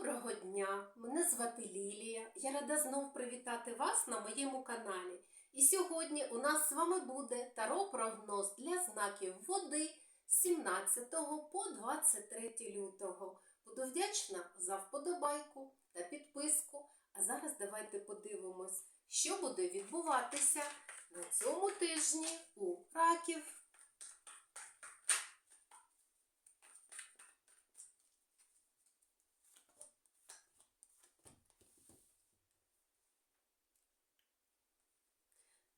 Доброго дня! Мене звати Лілія. Я рада знов привітати вас на моєму каналі. І сьогодні у нас з вами буде таро-прогноз для знаків води з 17 по 23 лютого. Буду вдячна за вподобайку та підписку. А зараз давайте подивимось, що буде відбуватися на цьому тижні у раків.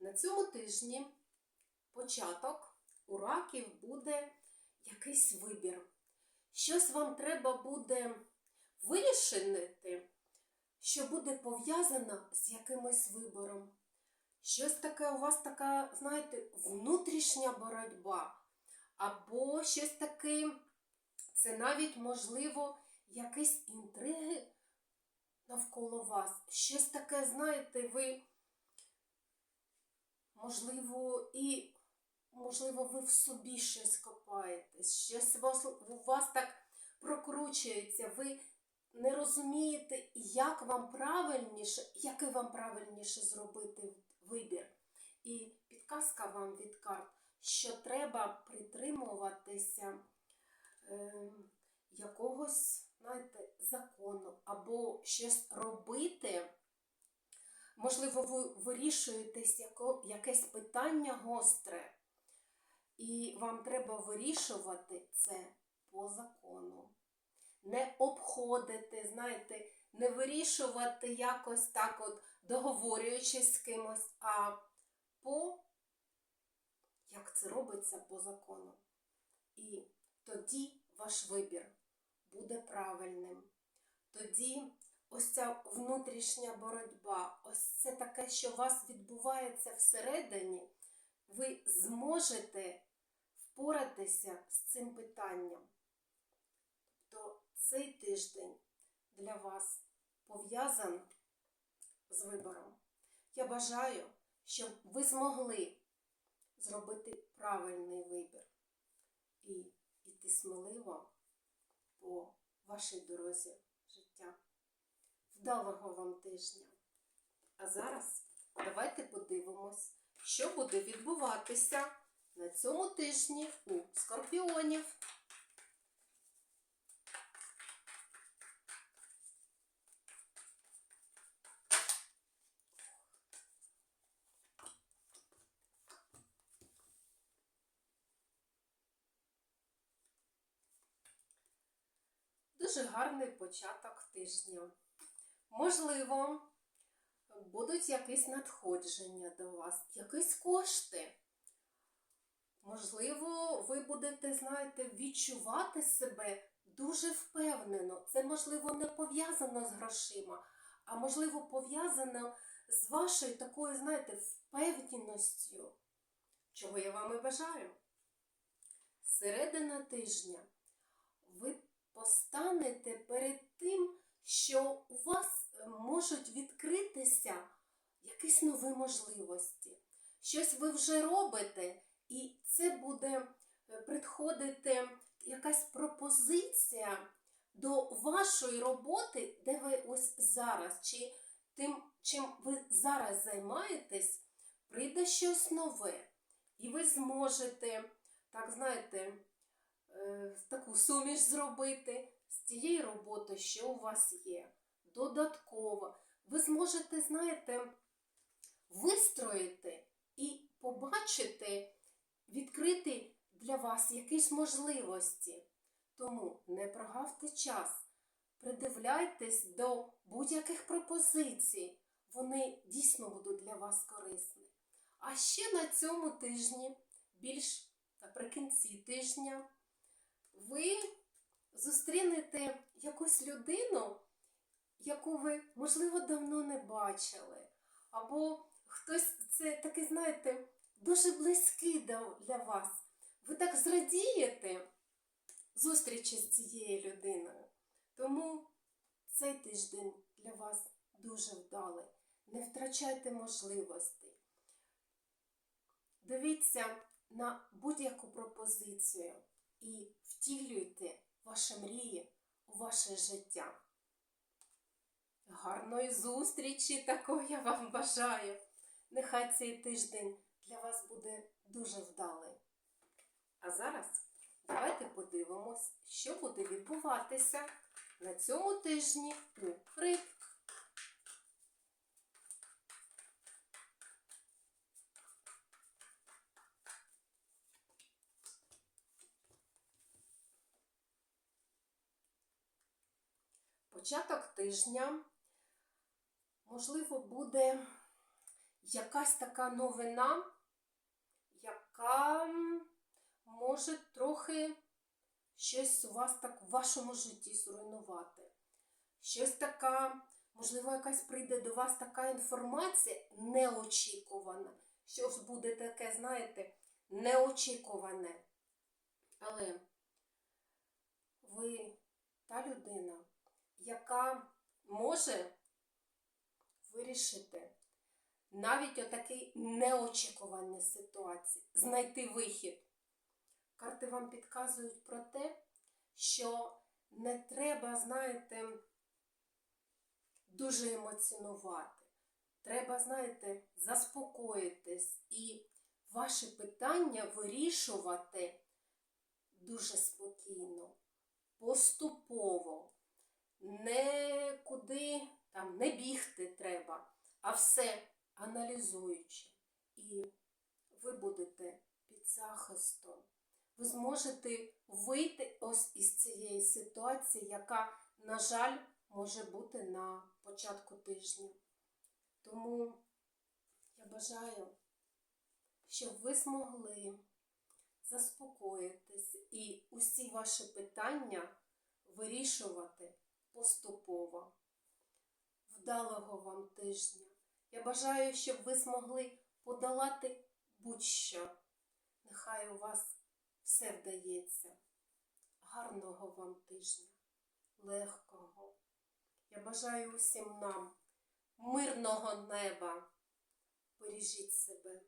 На цьому тижні початок у раків буде якийсь вибір. Щось вам треба буде вирішити, що буде пов'язано з якимось вибором. Щось таке у вас така, знаєте, внутрішня боротьба. Або щось таке, це навіть, можливо, якісь інтриги навколо вас. Щось таке, знаєте, ви можливо, і, можливо, ви в собі щось копаєтесь, щось у вас так прокручується, ви не розумієте, як вам правильніше, який вам правильніше зробити вибір. І підказка вам від карт, що треба притримуватися е, якогось, знаєте, закону або щось робити. Можливо, ви вирішуєтесь якесь питання гостре, і вам треба вирішувати це по закону. Не обходити, знаєте, не вирішувати якось так, от, договорюючись з кимось, а по, як це робиться по закону. І тоді ваш вибір буде правильним. Тоді ось ця внутрішня боротьба, ось це таке, що у вас відбувається всередині, ви зможете впоратися з цим питанням. Тобто цей тиждень для вас пов'язаний з вибором. Я бажаю, щоб ви змогли зробити правильний вибір і йти сміливо по вашій дорозі вдалого вам тижня. А зараз давайте подивимось, що буде відбуватися на цьому тижні у скорпіонів. Дуже гарний початок тижня. Можливо, будуть якісь надходження до вас, якісь кошти. Можливо, ви будете, знаєте, відчувати себе дуже впевнено. Це, можливо, не пов'язано з грошима, а можливо, пов'язано з вашою такою, знаєте, впевненістю, чого я вам і бажаю. Середина тижня ви постанете перед тим, що у вас можуть відкритися якісь нові можливості. Щось ви вже робите, і це буде е, приходити якась пропозиція до вашої роботи, де ви ось зараз, чи тим, чим ви зараз займаєтесь, прийде щось нове. І ви зможете, так знаєте, е, таку суміш зробити з тієї роботи, що у вас є. Додатково. Ви зможете, знаєте, вистроїти і побачити, відкрити для вас якісь можливості. Тому не прогавте час, придивляйтесь до будь-яких пропозицій. Вони дійсно будуть для вас корисні. А ще на цьому тижні, більш наприкінці тижня, ви зустрінете якусь людину, яку ви, можливо, давно не бачили. Або хтось це такий, знаєте, дуже близький для вас. Ви так зрадієте зустрічі з цією людиною. Тому цей тиждень для вас дуже вдалий. Не втрачайте можливостей. Дивіться на будь-яку пропозицію і втілюйте ваші мрії у ваше життя. Гарної зустрічі такої я вам бажаю. Нехай цей тиждень для вас буде дуже вдалий. А зараз давайте подивимось, що буде відбуватися на цьому тижні у риб. Початок тижня, можливо, буде якась така новина, яка може трохи щось у вас так в вашому житті зруйнувати. Щось така, можливо, якась прийде до вас така інформація неочікувана. Щось буде таке, знаєте, неочікуване. Але ви та людина, яка може вирішити навіть отакий неочікувані ситуації, знайти вихід. Карти вам підказують про те, що не треба, знаєте, дуже емоціонувати. Треба, знаєте, заспокоїтись і ваші питання вирішувати дуже спокійно, поступово не куди там не бігти треба, а все аналізуючи. І ви будете під захистом. Ви зможете вийти ось із цієї ситуації, яка, на жаль, може бути на початку тижня. Тому я бажаю, щоб ви змогли заспокоїтись і усі ваші питання вирішувати поступово. Вдалого вам тижня. Я бажаю, щоб ви змогли подолати будь-що. Нехай у вас все вдається. Гарного вам тижня, легкого. Я бажаю усім нам мирного неба. Бережіть себе.